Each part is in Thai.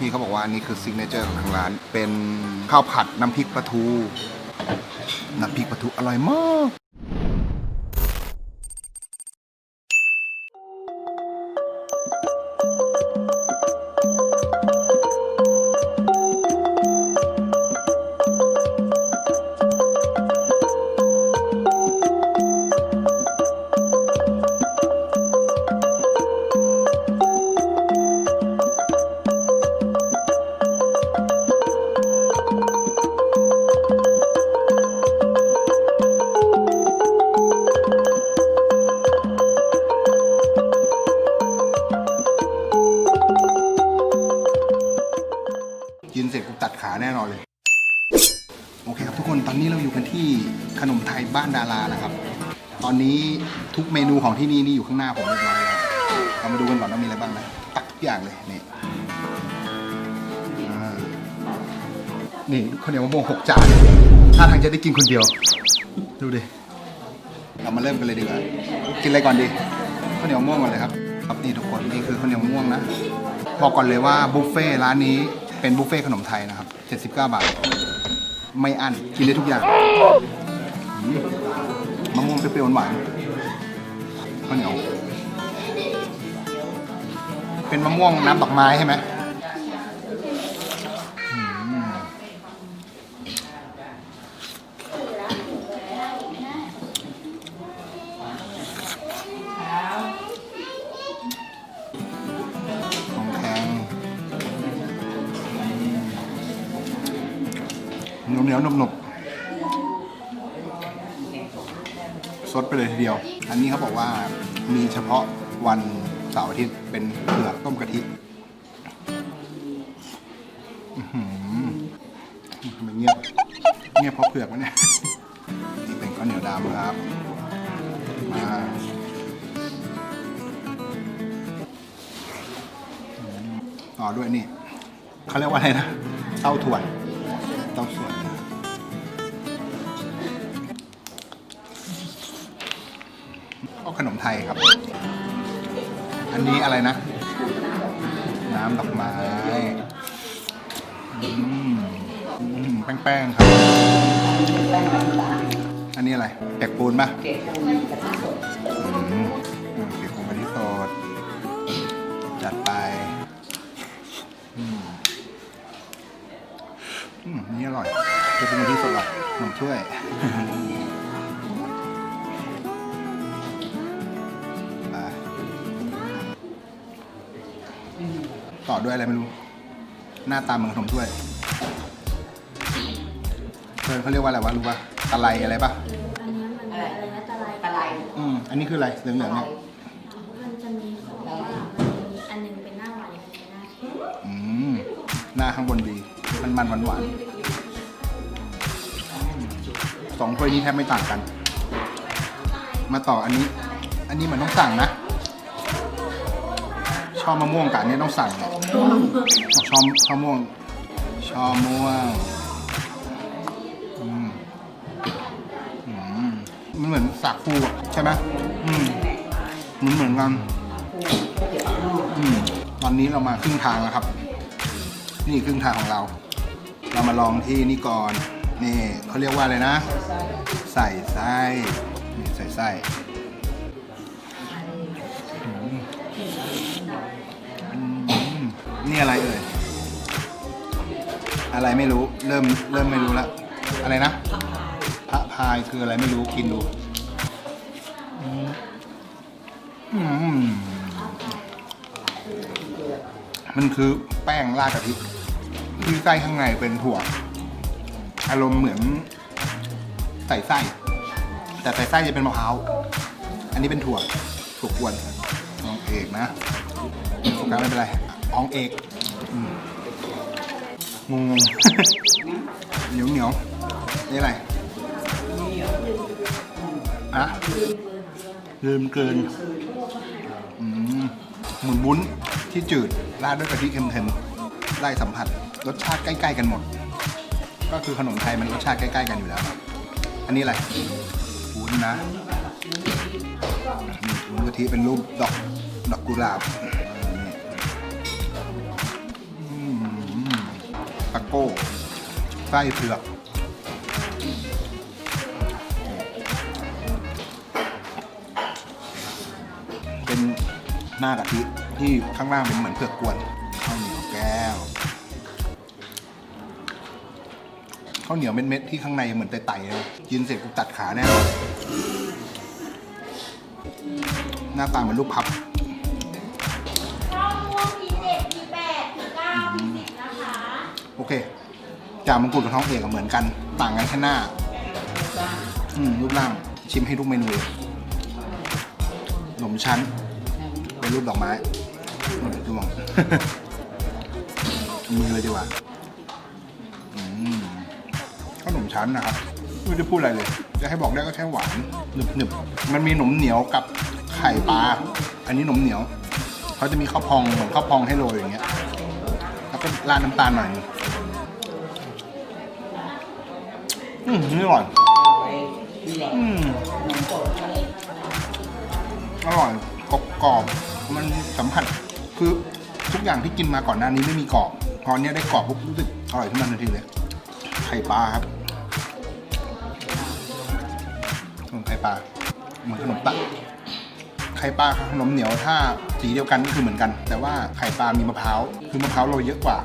พี่เขาบอกว่านี่คือซิกเนเจอร์ของทางร้าน เป็นข้าวผัดน้ำพริกปลาทู น้ำพริกปลาทูอร่อยมาก กินเสร็จกูตัดขาแน่นอนเลย โอเคครับทุกคนตอนนี้เราอยู่กันที่ขนมไทยบ้านดาราแล้วครับ ตอนนี้ทุกเมนูของที่นี่นี่อยู่ข้างหน้าผมเรียบร้อยแล้วเรามาดูกันก่อนว่ามีอะไรบ้างนะตักทุกอย่างเลยนี่อ่านี่ข้าวเหนียวมะม่วงหกจานถ้าทางจะได้กินคนเดียว ดูดิเรามาเริ่มกันเลยดีกว่ากินอะไรก่อนดีข้าวเหนียวมะม่วงก่อนเลยครับครับนี่ทุกคนนี่คือข้าวเหนียวมะม่วงนะบอกก่อนเลยว่าบุฟเฟ่ร้านนี้ เป็นบุฟเฟ่ขนมไทยนะครับ 79 บาท ไม่อั้นกินได้ทุกอย่างมะม่วงเปรี้ยวหวานข้าวเหนียวเป็นมะม่วงน้ำดอกไม้ใช่ไหม เหนียวเหนียวๆหนุบๆสดไปเลยทีเดียว อันนี้เขาบอกว่ามีเฉพาะวันเสาร์อาทิตย์เป็นเผือกต้มกะทิทำไมเงียบ เงียบเพราะเผือกวะเนี่ย นี่เป็นข้าวเหนียวดำครับ มาอืมต่อด้วยนี่เขาเรียกว่าอะไรนะเต้าถ่วนเต้าส่วน ขนมไทยครับ อันนี้อะไรนะ น้ำดอกไม้อืมอืมแป้งๆครับ อันนี้อะไรเปียกปูนปะเปียกปูนกะทิสดอืมเปียกปูนกะทิสดจัดไปอืมอืมนี่อร่อยเปียกปูนกะทิสดหรอหนมช่วย ต่อด้วยอะไรไม่รู้ หน้าตาเหมือนขนมถ้วยเพื่อนเขาเรียกว่าอะไรวะรู้ป่ะตะไลอะไรป่ะอันนี้มันอะไรนะตะไลปลาไหลอืมอันนี้คืออะไรเหลืองๆเนี่ยมันจะมีสองอย่างมันมีอันหนึงเป็นหน้าหวานอีกอันหนึงเป็นหน้าเค็มอืมหน้าข้างบนดี มันมันหวานหวานๆสองถ้วยนี้แทบไม่ต่างกัน มาต่ออันนี้ อันนี้เหมือนต้องสั่งนะ ชอบมะม่วงกับอันนี้ต้องสั่งเนี่ยอ๋อชอบชอบม่วง ชอบม่วงอืมอืมมันเหมือนสาคูอะใช่ไหมอืมมันเหมือนกันอืมตอนนี้เรามาครึ่งทางแล้วครับ นี่ครึ่งทางของเรา เรามาลองที่นี่ก่อน นี่เขาเรียกว่าอะไรนะ ใส่ไส้นี่ใส่ไส้ นี่อะไรเอ่ย อะไรไม่รู้ เริ่มเริ่มไม่รู้แล้วอะไรนะ พระพายคืออะไรไม่รู้ กินดูอืมมันคือแป้งราดกะทิที่ไส้ข้างในเป็นถั่ว อารมณ์เหมือนใส่ไส้ แต่ใส่ไส้จะเป็นมะพร้าว อันนี้เป็นถั่วถั่วกวนน้องเอกนะโฟกัสไม่เป็นไร อองเอกอืมงงงๆเหนียวเหนียวๆนี่อะไรอะลืมเกินอืมเหมือนวุ้นที่จืดราดด้วยกะทิเค็มๆไล่สัมผัสรสชาติใกล้ๆกันหมด ก็คือขนมไทยมันรสชาติใกล้ๆกันอยู่แล้ว อันนี้อะไรวุ้นนะนี่วุ้นกะทิเป็นรูปดอกดอกกุหลาบ โก้ไส้เผือกเป็นหน้ากะทิที่ข้างล่างเป็นเหมือนเผือกกวนข้าวเหนียวแก้วข้าวเหนียวเม็ดๆที่ข้างในเหมือนไตๆเลยกินเสร็จกูตัดขาแน่นอนหน้าตาเหมือนลูกพับ จ่ามงกุฎกับท้องเอกเหมือนกัน ต่างกันแค่หน้า อืมรูปร่าง ชิมให้ทุกเมนูเลยขนมชั้น เป็นรูปดอกไม้หนึ่งมือเลยดีกว่าขนมชั้นนะครับ ไม่ได้พูดอะไรเลย จะให้บอกได้ก็แค่หวานหนึบหนึบมันมีหนมเหนียวกับไข่ปลา อันนี้หนมเหนียวเขาจะมีข้าวพองเหมือนข้าวพองให้โรยอย่างเงี้ย แล้วก็ราดน้ำตาลหน่อยนึง อืมนี่อร่อยอืมอร่อยกรอบกรอบมันสัมผัสคือทุกอย่างที่กินมาก่อนหน้านี้ไม่มีกรอบ พอเนี้ยได้กรอบปุ๊บรู้สึกอร่อยขึ้นมาทันทีเลยไข่ปลาครับอืมไข่ปลาเหมือนขนมปังไข่ปลากับขนมเหนียวถ้าสีเดียวกันก็คือเหมือนกัน แต่ว่าไข่ปลามีมะพร้าวคือมะพร้าวเราเยอะกว่า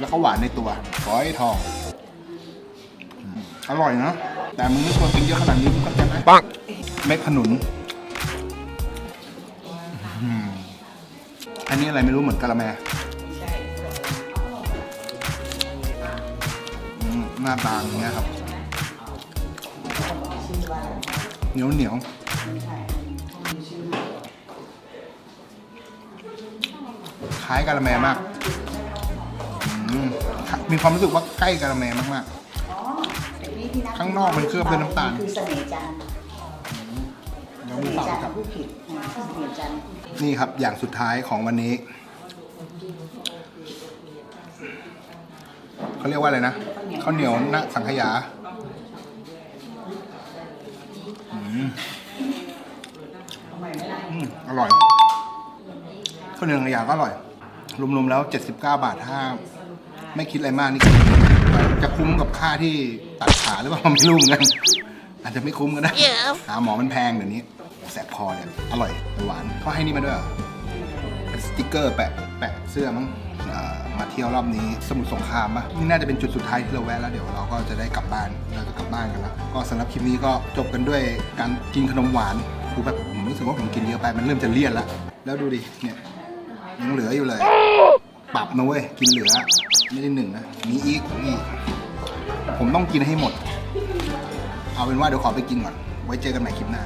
แล้วก็หวานในตัวฝอยทอง อร่อยนะ แต่มึงไม่ควรกินเยอะขนาดนี้มึงเข้าใจไหมปังเม็ดขนุนอืมอันนี้อะไรไม่รู้เหมือนกะละแมอืมหน้าตาอย่างเงี้ยครับเหนียวเหนียวคล้ายกะละแมมากอืมมีความรู้สึกว่าใกล้กะละแมมากๆ ข้างนอกมันเคลือบด้วยน้ำตาล คือเสน่ห์จันทร์เดี๋ยวเสมีน่ฝาห์จันทครับร์ผู้ผิดนะเสน่ห์จันทร์นี่ครับอย่างสุดท้ายของวันนี้เขาเรียกว่าอะไรนะข้าวเหนียวนะสังขยาอืมอืมอร่อยข้าวเหนียวสังขยาก็อร่อย รวมๆแล้ว 79 บาทถ้าไม่คิดอะไรมากนี่คือจะคุ้มกับค่าที่ ตัดขาหรือเปล่าไม่รู้เหมือนกัน อาจจะไม่คุ้มก็ได้ หาหมอมันแพงเดี๋ยวนี้แสบคอเลยอร่อยหวานเขาให้นี่มาด้วยเหรอเป็นสติกเกอร์แปะแปะเสื้อมั้งอ่ามาเที่ยวรอบนี้สมุทรสงครามปะนี่น่าจะเป็นจุดสุดท้ายที่เราแวะแล้วเดี๋ยวเราก็จะได้กลับบ้านเราจะกลับบ้านกันแล้วก็สำหรับคลิปนี้ก็จบกันด้วยการกินขนมหวานคือแบบผมรู้สึกว่าผมกินเยอะไปมันเริ่มจะเลี่ยนแล้วแล้วดูดิเนี่ยยังเหลืออยู่เลย ปรับนะเว้ยกินเหลือไม่ได้หนึ่งนะมีอีกมีอีก ผมต้องกินให้หมด เอาเป็นว่าเดี๋ยวขอไปกินก่อน ไว้เจอกันใหม่คลิปหน้า